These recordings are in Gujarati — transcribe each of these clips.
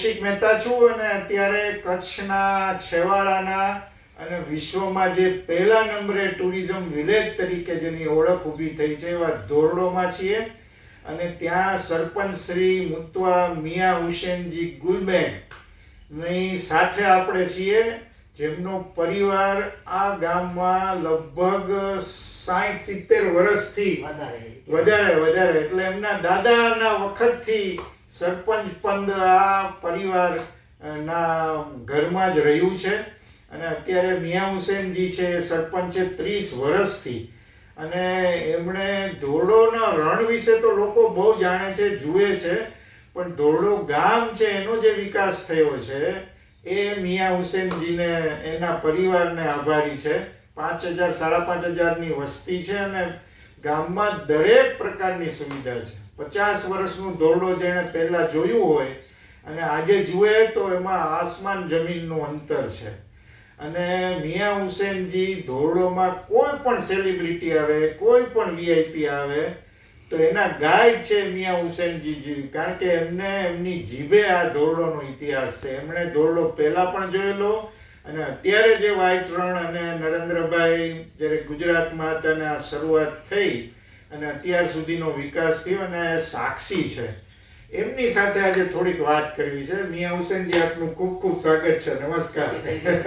કૌશિક મહેતા છું અને અત્યારે કચ્છના છેવાડાના અને વિશ્વમાં જે પહેલા નંબરે ટુરિઝમ વિલેજ તરીકે જેની ઓળખ ઊભી થઈ છે એવા ધોરડોમાં છીએ. અને ત્યાં સરપંચ શ્રી મુતવા મિયા હુસેનજી ગુલબેગની સાથે આપણે છીએ જેમનો પરિવાર આ ગામમાં લગભગ સાઠ સિત્તેર વર્ષથી વધારે. વધારે વધારે. એટલે એમના દાદાના વખતથી સરપંચ પંદ આ પરિવાર ના ઘરમાં જ રહ્યું છે. અને અત્યારે મિયા હુસેનજી છે એ સરપંચ ત્રીસ વર્ષથી. અને એમણે ધોરડોના રણ વિશે તો લોકો બહુ જાણે છે, જુએ છે. પણ ધોરડો ગામ છે, એનો જે વિકાસ થયો છે, એ મિયા હુસેનજીને, એના પરિવારને આભારી છે. પાંચ હજાર, સાડા પાંચ હજારની વસ્તી છે અને ગામમાં દરેક પ્રકારની સુવિધા છે. પચાસ વર્ષનું ધોરડો જેણે પહેલાં જોયું હોય અને આજે જુએ તો એમાં આસમાન જમીનનું અંતર છે. અને મિયા હુસેનજી ધોરડોમાં કોઈ પણ સેલિબ્રિટી આવે, કોઈ પણ વીઆઈપી આવે, તો એના ગાઈડ છે મિયા હુસેનજી કારણ કે એમને એમની જીભે આ ધોરડોનો ઇતિહાસ છે. એમણે ધોરડો પહેલાં પણ જોયેલો અને અત્યારે જે વાઇટ રણ અને નરેન્દ્રભાઈ જ્યારે ગુજરાતમાં હતા આ શરૂઆત થઈ અને અત્યાર સુધીનો વિકાસ થયો અને સાક્ષી છે. એમની સાથે આજે થોડીક વાત કરવી છે. મિયા હુસેનજી આપનું ખૂબ ખૂબ સ્વાગત છે. નમસ્કાર.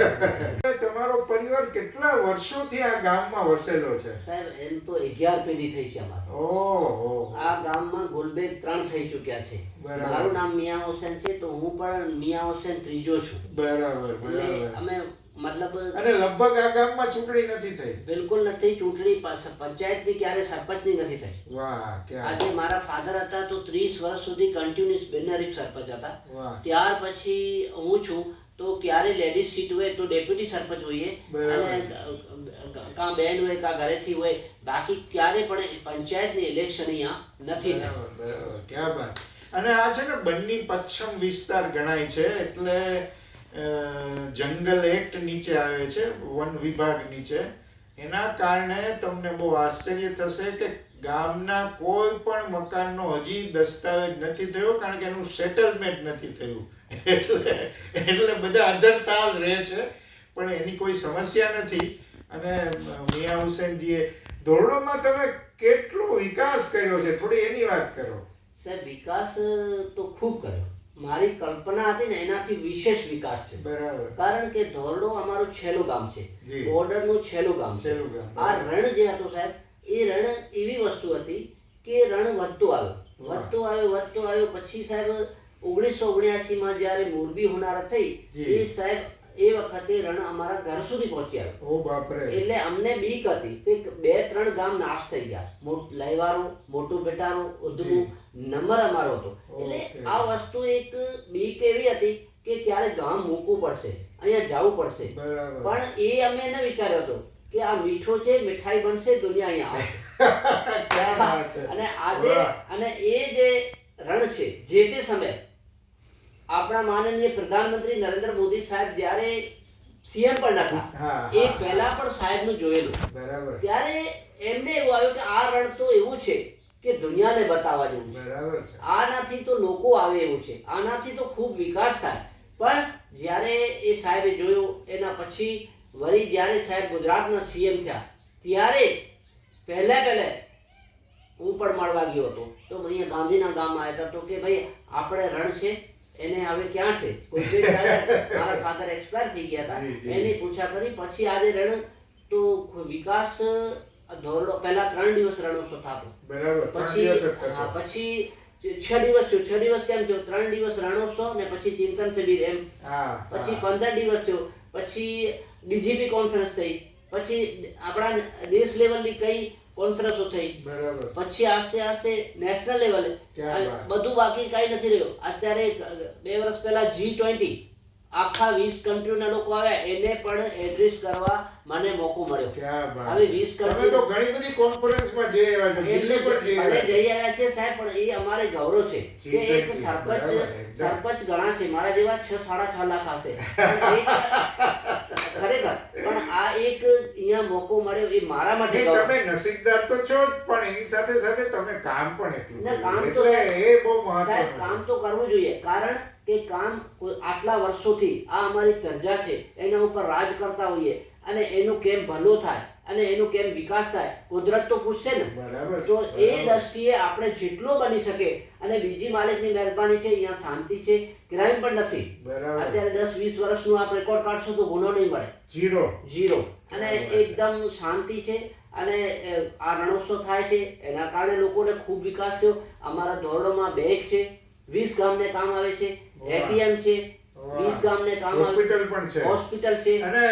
તમારો પરિવાર કેટલા વર્ષોથી આ ગામમાં વસેલો છે? સાહેબ એમ તો અગિયાર પેઢી થઈ છે અમારે. ઓહો. આ ગામમાં ગુલબેગ ત્રણ થઈ ચૂક્યા છે. મારું નામ મિયા હુસેન છે તો હું પણ મિયા હુસેન ત્રીજો છું. બરાબર બરાબર. અમે મતલબ અને લગભગ આ ગામમાં ચૂંટણી નથી થઈ. બિલકુલ નથી ચૂંટણી પંચાયતની ક્યારે સરપંચની નથી થઈ. વાહ આજે મારા ફાધર હતા તો ત્રીસ વર્ષ સુધી કન્ટિન્યુઅસ બિનહરીફ સરપંચ હતા. ત્યાર પછી હું છું તો ક્યારે લેડીઝ સીટ હોય તો ડેપ્યુટી સરપંચ હોઈએ. અને કાં બેન હોય કાં ઘરેથી હોય બાકી ક્યારે પણ પંચાયતની ઇલેક્શન અહીંયા નથી બરાબર ક્યાં બાત અને આ છે ને બંને પશ્ચિમ વિસ્તાર ગણાય છે એટલે જંગલ એક્ટ નીચે આવે છે, વન વિભાગ નીચે. એના કારણે તમને બહુ આશ્ચર્ય થશે કે ગામના કોઈ પણ મકાનનો હજી દસ્તાવેજ નથી થયો, કારણ કે એનું સેટલમેન્ટ નથી થયું. એટલે એટલે બધા અધરતાલ રહે છે, પણ એની કોઈ સમસ્યા નથી. અને મિયા હુસેનજીએ ધોરડોમાં તમે કેટલો વિકાસ કર્યો છે? થોડી એની વાત કરો. સાહેબ, વિકાસ તો ખૂબ કર્યો. મારી કલ્પના હતી ને એનાથી વિશેષ વિકાસ છે બરાબર. કારણ કે ધોરડો અમારું છેલ્લું ગામ છે. બોર્ડરનું છેલ્લું ગામ છે. આ રણ જે હતું સાહેબ એ રણ એવી વસ્તુ હતી કે રણ વધતું આવ્યું. વધતું આવ્યું વધતું આવ્યું. પછી સાહેબ ઓગણીસો ઓગણ્યાસીમાં જ્યારે મોરબી હોનાર થઈ એ સાહેબ એ વખતે રણ અમારા ઘર સુધી પહોંચી આવ્યો. ઓ બાપરે. એટલે અમને બીક હતી કે બે ત્રણ ગામ નાશ થઈ ગયા. મોટ લયવારું મોટું બેટારો ઉધમું. નંબર અમારો હતો. એટલે આ વસ્તુ એક બીક એવી હતી કે ક્યારે ગામ મૂકવું પડશે અહીંયા જવું પડશે. પણ એ અમે ન વિચાર્યો હતો કે આ મીઠો છે મીઠાઈ બનશે દુનિયા અહીંયા આવશે. અને આજે અને એ જે રણ છે જે તે સમયે આપણા માનનીય પ્રધાનમંત્રી નરેન્દ્ર મોદી સાહેબ જ્યારે સીએમ પણ હતા એ. પહેલા પણ સાહેબનું જોયેલું. ત્યારે એમને એવું આવ્યું કે આ રણ તો એવું છે કે દુનિયાને બતાવવા જેવું છે. બરાબર છે. આનાથી તો લોકો આવે એવું છે. આનાથી તો ખૂબ વિકાસ થાય. પણ જ્યારે એ સાહેબે જોયું એના પછી વળી જ્યારે સાહેબ ગુજરાતના સીએમ થયા ત્યારે પહેલા પહેલે હું પણ મળવા ગયો હતો. તો અહીંયા ગાંધીના ગામમાં આવ્યા તો કે ભાઈ આપણે રણ છે એને હવે ક્યાં છે? મારા ફાધર એક્સપાયર થઈ ગયા હતા એની પૂછા કરી પછી આજે રણ તો વિકાસ ધોરડો પહેલા ત્રણ દિવસ રણોત્સવ બરાબર પછી હા, પછી છ દિવસ થયો. છ દિવસ કેમ થયો? ત્રણ દિવસ રણોત્સવ ને પછી ચિંતન શિબિર એમ. પછી પંદર દિવસ થયો. પછી ડીજીપી કોન્ફરન્સ થઈ. પછી આપણા દેશ લેવલની કઈ કોન્ફરન્સો થઈ. પછી આસ્તે આસ્તે નેશનલ લેવલે. બધું બાકી કઈ નથી રહ્યું. અત્યારે બે વર્ષ પહેલા જી ટ્વેન્ટી આખા વીસ કન્ટ્રીના લોકો આવ્યા એને પણ એડ્રેસ કરવા મને મોકો મળ્યો. હવે વીસ કન્ટ્રી તો ઘણી બધી કોન્ફરન્સમાં જઈ આવ્યા છે દિલ્હી પણ જે છો. જઈ આવ્યા છે સાહેબ પણ એ અમારે ગૌરવ છે કે એક સરપંચ સરપંચ ગણા છે મારા જેવા છ સાડા છ લાખ હશે. ખરેખર. પણ આ એક અહીંયા મોકો મળ્યો એ મારા માટે તમે નસીબદાર તો છો જ પણ એની સાથે સાથે તમે કામ પણ એટલું ના, કામ તો એ બહુ મહત્વ કામ તો કરવું જોઈએ. કારણ કે કામ આટલા વર્ષોથી આ અમારી પ્રજા છે. એના ઉપર રાજ કરતા હોઈએ. અને એનું કેમ ભલું થાય? અને એનો કેમ વિકાસ થાય? કુદરત તો પૂછશે ને. બરાબર. તો એ. દ્રષ્ટિએ આપણે જેટલો બની શકે અને બીજી માલિકની મહેરબાની છે અહીંયા શાંતિ છે ક્રાઇમ પણ નથી. અત્યારે દસ વીસ વર્ષનું આપ રેકોર્ડ કાઢશો તો ગુનો નહીં મળે. Zero zero. અને એકદમ શાંતિ છે અને આ રણોત્સવ થાય છે. એના કારણે લોકોને ખૂબ વિકાસ થયો. અમારા ધોરડોમાં બેંક છે. વીસ ગામને કામ આવે છે. એટીએમ છે. વીસ ગામને કામ હોસ્પિટલ પણ છે. હોસ્પિટલ છે. અને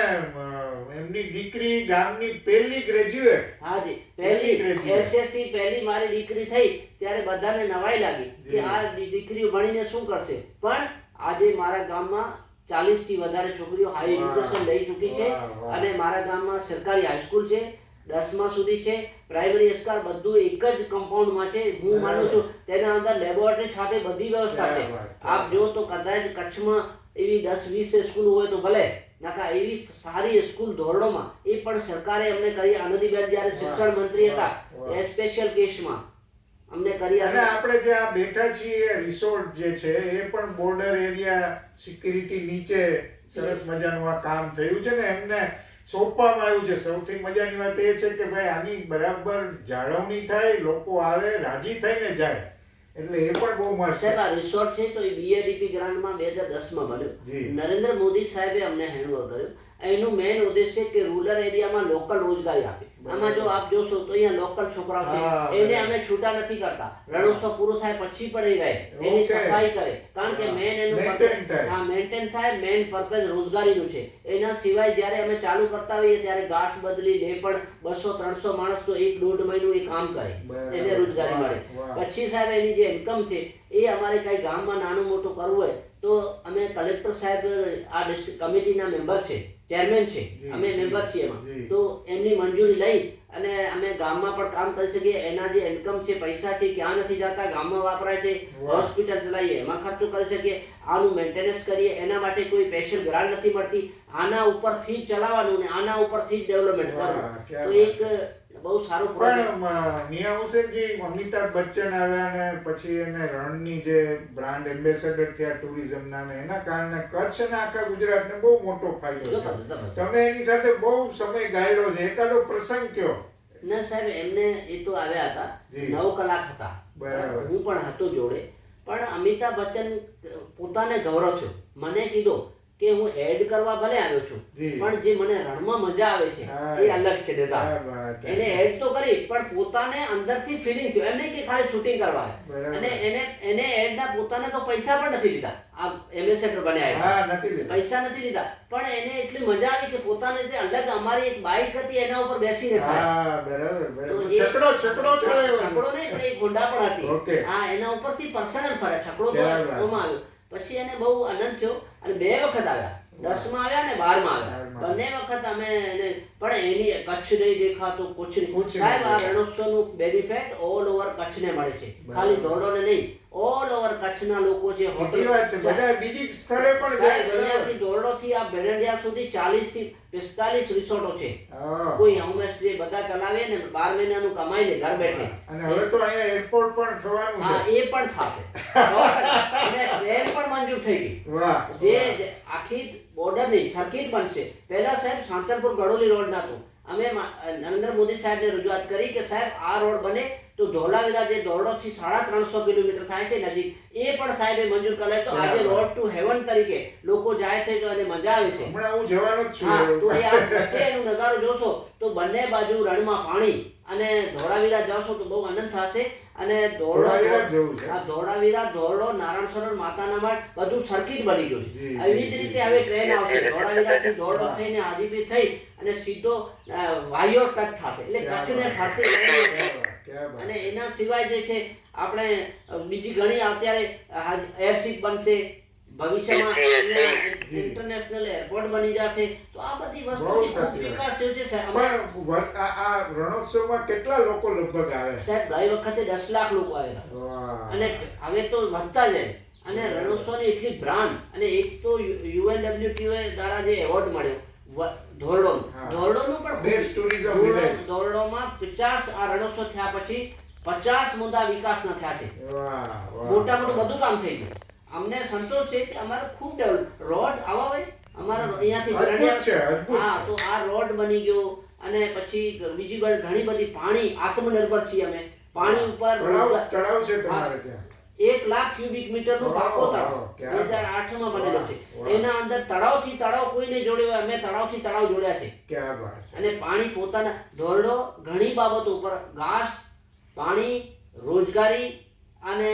એમની દીકરી ગામની પહેલી ગ્રેજ્યુએટ હાજી પહેલી. એસએસસી પહેલી મારી દીકરી થઈ ત્યારે બધાને નવાઈ લાગી કે. આ દીકરીઓ ભણીને શું કરશે? પણ આજે મારા ગામમાં ચાલીસથી વધારે છોકરીઓ હાઈ એજ્યુકેશન લઈ ચૂકી છે. અને મારા ગામમાં સરકારી હાઈસ્કૂલ છે દસમા સુધી છે પ્રાઇમરી સ્કૂલ બધું એક જ કમ્પાઉન્ડમાં છે. હું માનું છું તેના અંદર લેબોરેટરી સાથે બધી વ્યવસ્થા છે. આપ જો તો કદાચ કચ્છમાં એવી દસ વીસ સ્કૂલ હોય તો ભલે નાકા એવી સારી સ્કૂલ ધોરણોમાં એ પણ સરકારે અમને કરી આનંદીબેન જ્યારે શિક્ષણ મંત્રી હતા. એ સ્પેશિયલ કેસમાં અમને કરી અને આપણે જે આ બેઠા છીએ રિસોર્ટ જે છે એ પણ બોર્ડર એરિયા સિક્યુરિટી નીચે સરસ મજાનું આ કામ થયું છે ને એમને સોંપવામાં આવ્યું છે. સૌથી મજાની વાત એ છે કે ભાઈ આની બરાબર જાળવણી થાય લોકો આવે રાજી થઈને જાય. એટલે એ પણ બહુ મસ્ત સાહેબ આ રિસોર્ટ છે તો એ બીએડીપી ગ્રાન્ટમાં બે હજાર દસમાં બન્યું. નરેન્દ્ર મોદી સાહેબે અમને હેન્ડઓવર કર્યો. એનું મેઇન ઉદ્દેશ્ય કે રૂરલ એરિયામાં લોકલ રોજગારી આપે. આમાં જો આપ જોશો તો અહીંયા લોકલ છોકરાઓ છે એને અમે છૂટા નથી કરતા. રણોત્સવ પૂરો થાય પછી પણ એ રહે એની સફાઈ કરે. કારણ કે મેન એનું. હા મેન્ટેન થાય મેન પર્પઝ રોજગારીનું છે. એના સિવાય જ્યારે અમે ચાલુ કરતા હોઈએ ત્યારે ઘાસ બદલી લે પણ બસો ત્રણસો માણસ તો એક દોઢ મહિનું એ કામ કરે. એને રોજગારી મળે. પછી સાહેબ એની જે ઇન્કમ છે એ અમારે કઈ ગામમાં નાનું મોટું કરવું હોય તો અમે કલેક્ટર સાહેબ આ ડિસ્ટ્રિક્ટ કમિટીના મેમ્બર છે ચેરમેન છે. અમે મેમ્બર છીએ એમાં. તો એમની મંજૂરી લઈ અને અમે ગામમાં પણ કામ કરી શકીએ. એના જે ઇન્કમ છે પૈસા છે ક્યાં નથી જતા ગામમાં વાપરાય છે હોસ્પિટલ ચલાવીએ એમાં ખર્ચો કરી શકીએ. આનું મેન્ટેનન્સ કરીએ. એના માટે કોઈ સ્પેશિયલ ગ્રાન્ટ નથી મળતી. આના ઉપરથી જ ચલાવવાનું ને આના ઉપરથી જ ડેવલપમેન્ટ કરવું. તો એક બહુ સારું પણ મિયા હુસેનજી અમિતાભ બચ્ચન આવ્યા ને પછી એને રણની જે બ્રાન્ડ એમ્બેસેડર થયા ટુરિઝમના ને એના કારણે કચ્છ ને આખા ગુજરાતને બહુ મોટો ફાયદો છે. તમે એની સાથે બહુ સમય ગાયરો છે. એકાદો પ્રસંગ કયો? ના સાહેબ એમને એ તો આવ્યા હતા. જી. નવ કલાક હતા. બરાબર. હું પણ હતો જોડે. પણ અમિતાભ બચ્ચન પોતાને ગૌરવ થયો. મને કીધું કે હું એડ કરવા ભલે આવ્યો છું પણ જે મને રણમાં મજા આવે છે એ અલગ છે દેતા એને એડ તો કરી પણ પોતાને અંદરથી ફિલિંગ થયું. એમ નહીં કે ખાલી શૂટિંગ કરવા અને એને એને એડના પોતાને તો પૈસા પણ નથી લીધા. આ એમ્બેસેડર બન્યા નથી પૈસા નથી લીધા. પણ એને એટલી મજા આવી કે પોતાને જે અલગ અમારી એક બાઈક હતી એના ઉપર બેસીને છકડો છકડો છકડો નહીં એક ગુંડા પણ હતી. હા એના ઉપરથી પર્સનલ ફરે. છકડો તો. આવ્યો. પછી એને બહુ આનંદ થયો. અને બે વખત આવ્યા. દસમાં આવ્યા ને બારમાં આવ્યા. બંને વખત અમે એને પણ એની કચ્છ નહીં દેખાતો કુછ નહીં. સાહેબ આ. રણોત્સવનું બેનિફિટ ઓલ ઓવર કચ્છને મળે છે. ખાલી ધોરડોને નહીં. ઓલ ઓવર કચ્છના લોકો છે હોટલ વાત છે બધા બીજી સ્થળે પણ જાય અહીંયાથી ધોરડોથી આ બેરંડિયા સુધી ચાલીસથી પિસ્તાલીસ રિસોર્ટો છે. કોઈ હોમ સ્ટે બધા ચલાવે ને બાર મહિનાનું કમાઈ લે ઘર બેઠે. અને હવે તો અહીંયા એરપોર્ટ પણ થવાનું હા એ પણ થશે. અને ટ્રેન પણ મંજૂર થઈ ગઈ. વાહ જે આખી બોર્ડર બોર્ડરની સર્કિટ બનશે. પહેલા સાહેબ શાંતરપુર ગડોલી રોડ નહોતું અમે નરેન્દ્ર મોદી સાહેબને રજૂઆત કરી કે સાહેબ આ રોડ બને તો ધોળાવીરા જે ધોરડોથી સાડા ત્રણસો કિલોમીટર થાય છે નજીક એ પણ સાહેબે મંજૂર કરે તો આજે રોડ ટુ હેવન તરીકે લોકો જાય છે અને મજા આવે છે. હમણાં હું જવાનો જ હા છું તો એ આ વચ્ચે એનો નજારો જોશો તો બંને બાજુ રણમાં પાણી. અને ધોળાવીરા જશો તો બહુ આનંદ થશે. અને ધોળાવીરા. આ ધોળાવીરા ધોરડો નારાયણ સરોવર માતાના માટે બધું સર્કિટ બની ગયું છે. એવી જ રીતે. હવે ટ્રેન આવશે. ધોળાવીરાથી ધોરડો થઈને હાજીપીર થઈ અને સીધો વાયો ટચ થશે. એટલે કચ્છને ફરતી. અને એના સિવાય જે છે આપણે બીજી ઘણી અત્યારે એરશીપ બનશે. ભવિષ્યમાં ઇન્ટરનેશનલ એરપોર્ટ બની જશે તો આ બધી વાત. વિકાસ થયો છે સાહેબ. આ રણોત્સવમાં કેટલા લોકો લગભગ આવે? સાહેબ ગઈ વખતે દસ લાખ લોકો આવેલા. અને હવે તો વધતા જાય. અને રણોત્સવની એટલી બ્રાન્ડ. અને એક તો યુએનડબ્લ્યુટીઓ દ્વારા જે એવોર્ડ મળ્યો ધોરડો ધોરડોનું. પણ બેસ્ટ ટુરિઝમ ધોરડો- ધોરડોમાં પચાસ આ રણોત્સવ થયા પછી પચાસ મુદ્દા વિકાસના થયા છે. મોટા મોટું બધું કામ થઈ ગયું. અમને સંતોષ છે કે અમારો ખૂબ ડેવલપ રોડ આવા હોય અમારા અહીંયાથી હા તો આ રોડ બની ગયો અને પછી બીજી ઘણી બધી પાણી આત્મનિર્ભર છીએ અમે. પાણી ઉપર તળાવ છે તમારે ત્યાં. એક લાખ ક્યુબિક મીટરનું નો પાકો તળાવ બે હજાર આઠ આઠમાં બનેલો છે. એના અંદર તળાવથી તળાવ કોઈને જોડ્યો હોય અમે તળાવથી તળાવ જોડ્યા છે. અને પાણી પોતાના ધોરડો ઘણી બાબતો ઉપર ઘાસ પાણી રોજગારી અને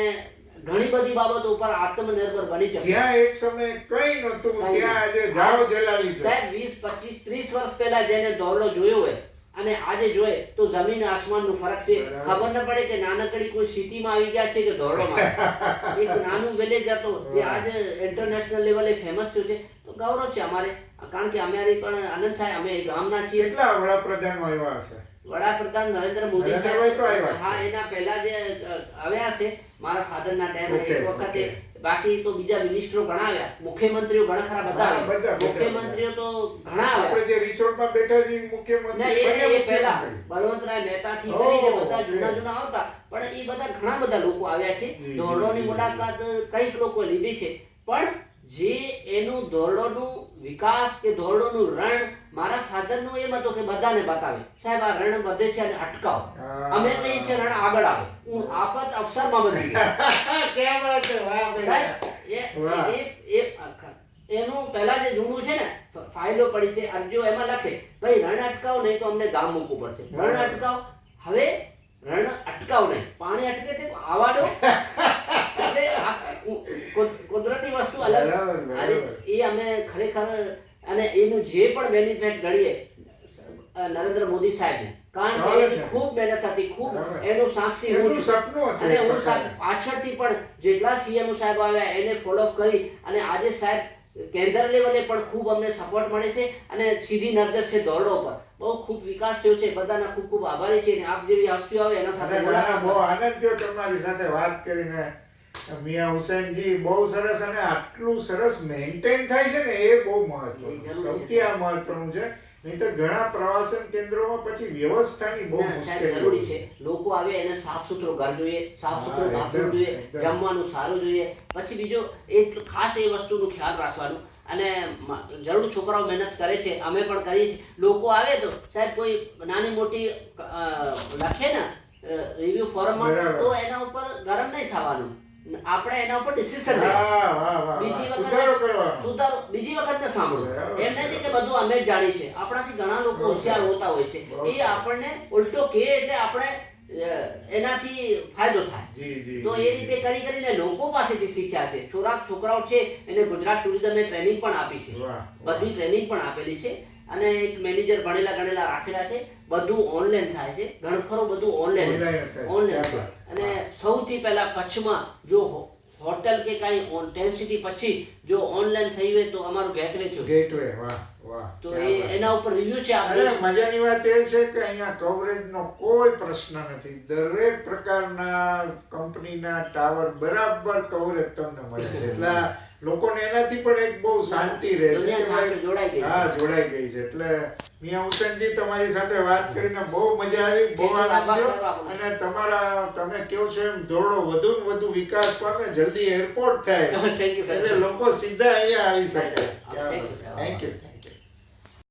ઘણી બધી બાબતો ઉપર આત્મનિર્ભર બની શકે. જ્યાં એક સમય કઈ નહોતું ત્યાં આજે નહીં. જલાલી છે. સાહેબ વીસ પચીસ ત્રીસ વર્ષ પહેલા જેને દોરડો જોયો હોય અને આજે જોઈએ તો જમીન આસમાનનો ફરક છે. ખબર ન પડે કે નાનકડી કોઈ સિટીમાં આવી ગયા છે કે ધોરડોમાં એક નાનું વિલેજ હતો જે આજે ઇન્ટરનેશનલ લેવલે ફેમસ થયું છે. તો ગૌરવ છે અમારે. કારણ કે અમારી પણ આનંદ થાય. અમે ગામના છીએ. કેટલા વડાપ્રધાન આવ્યા હશે? વડાપ્રધાન નરેન્દ્ર મોદી છે. હા એના પહેલા જે આવ્યા છે મારા ફાધરના ટાઈમે એક વખતે બાકી તો બીજા મિનિસ્ટરો ઘણા આવ્યા મુખ્યમંત્રીઓ ઘણા ખરા બધા. આવ્યા મુખ્યમંત્રીઓ તો ઘણા આવ્યા. આપણે જે રિસોર્ટમાં બેઠા છે મુખ્યમંત્રી એ પહેલા બળવંતરાય મહેતાથી ઓહ, કરીને બધા જુના જૂના આવતા. પણ એ બધા ઘણા બધા લોકો આવ્યા છે. ધોરડોની મુલાકાત કંઈક લોકો લીધી છે. પણ જે એનું ધોરડોનું વિકાસ કે ધોરડોનું રણ મારા ફાધરનું એમ હતું કે બધાને બતાવે. સાહેબ આ રણ વધે છે અને અટકાવો. અમે કહીએ છીએ રણ આગળ આવે. હું આફત અવસરમાં. એ એ એનું પહેલા જે જૂનું છે ને ફાઇલો પડી છે અરજીઓ એમાં લખે ભાઈ રણ અટકાવ નહીં તો અમને ગામ મૂકવું પડશે. રણ અટકાવ. હવે રણ અટકાવ નહીં. પાણી અટકે તે આવા દો એટલે આ કુ- કુ- કુદરતી વસ્તુ અલગ. એ અમે ખરેખર અને એનું જે પણ બેનિફિટ ગણીએ નરેન્દ્ર મોદી સાહેબને. કારણ કે ખૂબ મહેનત હતી ખૂબ એનું સાક્ષી હું છું. અને હું પાછળથી પણ જેટલા સીએમ સાહેબ આવ્યા એને ફોલોઅપ કરી અને આજે સાહેબ કેન્દ્ર લેવલે પણ ખૂબ અમને સપોર્ટ મળે છે અને સીધી નજર છે દોરડો પર બહુ ખૂબ વિકાસ થયો છે બધાના ખૂબ ખૂબ આભારી છે અને આપ જેવી હસ્તીઓ આવે એના સાથે બહુ આનંદ થયો તમારી સાથે વાત કરીને. મિયા હુસેનજી બહુ સરસ અને આટલું સરસ મેન્ટેન થાય છે ને એ બહુ મહત્વનું સૌથી આ મહત્વનું છે. નહીં તો ઘણા પ્રવાસન કેન્દ્રોમાં પછી વ્યવસ્થાની બહુ મુશ્કેલી છે. લોકો આવે એને સાફ સુથરો ઘર જોઈએ સાફ સુથરો બાથરૂમ જોઈએ જમવાનું સારું જોઈએ. પછી બીજો એક ખાસ એ વસ્તુનું ખ્યાલ રાખવાનું. અને જરૂર છોકરાઓ મહેનત કરે છે અમે પણ કરીએ છીએ. લોકો આવે તો સાહેબ કોઈ નાની મોટી લખે ને રિવ્યુ ફોરમમાં તો એના ઉપર ગરમ નહીં થવાનું. આપણે એના ઉપર ડિસિઝન બીજી વખત સુધારો બીજી વખત ને સાંભળો એમ નથી કે બધું અમે જાણી છે આપણાથી ઘણા લોકો હોશિયાર હોતા હોય છે. એ આપણને ઉલટો કહે એટલે આપણે એનાથી ફાયદો થાય. તો એ રીતે કરી કરીને લોકો પાસેથી શીખ્યા છે. છોરા છોકરાઓ છે એને ગુજરાત ટુરિઝમે ટ્રેનિંગ પણ આપી છે. બધી ટ્રેનિંગ પણ આપેલી છે. અને એક મેનેજર ભણેલા ગણેલા રાખેલા છે. બધું ઓનલાઈન થાય છે. ઘણખરો બધું ઓનલાઈન ઓનલાઈન. અને સૌથી પહેલા કચ્છમાં જો હોટેલ કે કાંઈ ટેન સિટી પછી જો ઓનલાઈન થઈ હોય તો અમારું ગેટવે થયું. ગેટવે વાહ વાહ તો એ એના ઉપર રિવ્યુ છે આપણે. મજાની વાત એ છે કે અહીંયા કવરેજનો કોઈ પ્રશ્ન નથી. દરેક પ્રકારના કંપનીના ટાવર બરાબર કવરેજ તમને મળે છે. એટલે લોકોને એનાથી પણ એક બહુ શાંતિ રહે છે. હા જોડાઈ ગઈ છે. એટલે મિયા હુસેનજી તમારી સાથે વાત કરીને બહુ મજા આવી બહુ આનંદ થયો. અને તમારા તમે કહો છો એમ દોડો વધુ ને વધુ વિકાસ પામે જલ્દી એરપોર્ટ થાય. એટલે લોકો સીધા અહીંયા આવી શકે. Thank you